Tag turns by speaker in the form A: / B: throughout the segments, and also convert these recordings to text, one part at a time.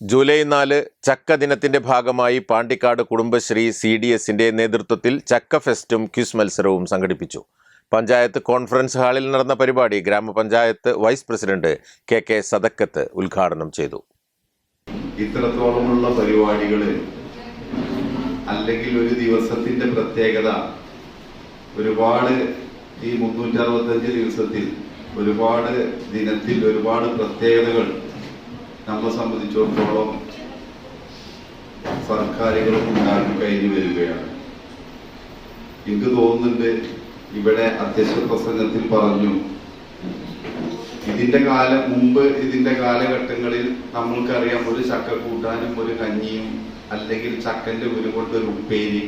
A: July നാല് ചക്ക ദിനത്തിന്റെ ഭാഗമായി പാണ്ടിക്കാട് കുടുംബശ്രീ സി ഡി എസിന്റെ നേതൃത്വത്തിൽ ചക്ക ഫെസ്റ്റും ക്വിസ് മത്സരവും സംഘടിപ്പിച്ചു. പഞ്ചായത്ത് കോൺഫറൻസ് ഹാളിൽ നടന്ന പരിപാടി ഗ്രാമപഞ്ചായത്ത് vice president K K Sadakkath ഉദ്ഘാടനം ചെയ്തു.
B: ഇത്രത്തോളമുള്ള പരിപാടികൾ അല്ലെങ്കിൽ ഒരു ദിവസത്തിന്റെ പ്രത്യേകത ഒരുപാട് ഈ മുന്നൂറ്റി ദിവസത്തിൽ ഒരുപാട് ദിനത്തിൽ ഒരുപാട് പ്രത്യേകതകൾ നമ്മളെ സംബന്ധിച്ചിടത്തോളം സർക്കാരുകളും ഉണ്ടാക്കി കഴിഞ്ഞു വരികയാണ്. എനിക്ക് തോന്നുന്നുണ്ട് ഇവിടെ അധ്യക്ഷ പ്രസംഗത്തിൽ പറഞ്ഞു ഇതിന്റെ കാലം മുമ്പ് ഇതിന്റെ കാലഘട്ടങ്ങളിൽ നമ്മൾക്കറിയാം ഒരു ചക്ക കൂട്ടാനും ഒരു കഞ്ഞിയും അല്ലെങ്കിൽ ചക്കന്റെ ഒരു കൊണ്ട് ഒരു ഉപ്പേരി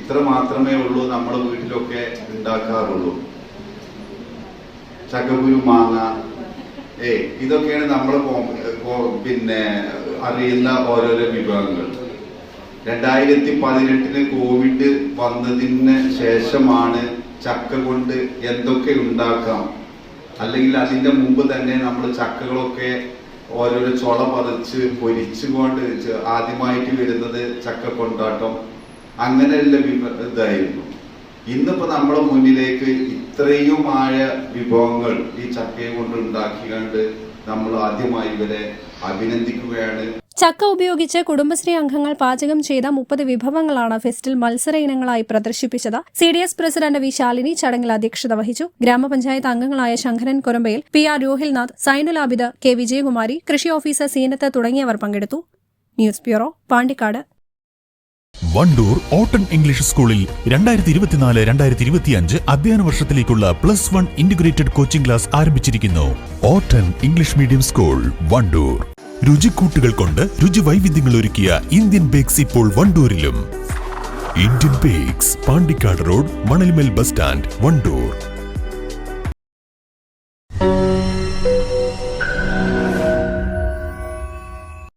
B: ഇത്ര മാത്രമേ ഉള്ളൂ നമ്മുടെ വീട്ടിലൊക്കെ ഉണ്ടാക്കാറുള്ളൂ. ചക്കക്കുരു മാങ്ങ ഏ ഇതൊക്കെയാണ് നമ്മൾ പിന്നെ അറിയുന്ന ഓരോരോ വിഭാഗങ്ങൾ. രണ്ടായിരത്തി പതിനെട്ടിന് കോവിഡ് വന്നതിന് ശേഷമാണ് ചക്ക കൊണ്ട് എന്തൊക്കെ ഉണ്ടാക്കാം. അല്ലെങ്കിൽ അതിന്റെ മുമ്പ് തന്നെ നമ്മൾ ചക്കകളൊക്കെ ഓരോരോ ചുള പറിച്ച് പൊരിച്ചുകൊണ്ട് ആദ്യമായിട്ട് വരുന്നത് ചക്ക കൊണ്ടാട്ടം. അങ്ങനെയുള്ള ഇതായിരുന്നു. ഇന്നിപ്പോ നമ്മുടെ മുന്നിലേക്ക് ഇത്രയുമായ വിഭവങ്ങൾ ഈ ചക്കയെ കൊണ്ട് ഉണ്ടാക്കിക്കൊണ്ട് നമ്മൾ ആദ്യമായി ഇവരെ അഭിനന്ദിക്കുകയാണ്.
C: ചക്ക ഉപയോഗിച്ച് കുടുംബശ്രീ അംഗങ്ങൾ പാചകം ചെയ്ത മുപ്പത് വിഭവങ്ങളാണ് ഫെസ്റ്റിൽ മത്സര ഇനങ്ങളായി പ്രദർശിപ്പിച്ചത്. C D S president V Shalini ചടങ്ങിൽ അധ്യക്ഷത വഹിച്ചു. ഗ്രാമപഞ്ചായത്ത് അംഗങ്ങളായ Sankaran Korambayil P R Rohilnath Zainulabid K Vijayakumari കൃഷി ഓഫീസർ സീനത്ത് തുടങ്ങിയവർ പങ്കെടുത്തു. News bureau Pandikkad.
D: വണ്ടൂർ ഓട്ടൺ ഇംഗ്ലീഷ് സ്കൂളിൽ രണ്ടായിരത്തി ഇരുപത്തിനാല് രണ്ടായിരത്തി ഇരുപത്തിയഞ്ച് അധ്യയന വർഷത്തിലേക്കുള്ള plus one integrated coaching class ആരംഭിച്ചിരിക്കുന്നു. ഓട്ടൺ ഇംഗ്ലീഷ് മീഡിയം സ്കൂൾ വണ്ടൂർ. രുചിക്കൂട്ടുകൾ കൊണ്ട് രുചി വൈവിധ്യങ്ങൾ ഒരുക്കിയ ഇന്ത്യൻ ബേക്സ് ഇപ്പോൾ വണ്ടൂരിലും. Indian bakes Pandikkad road Manalmel bus stand Wandoor.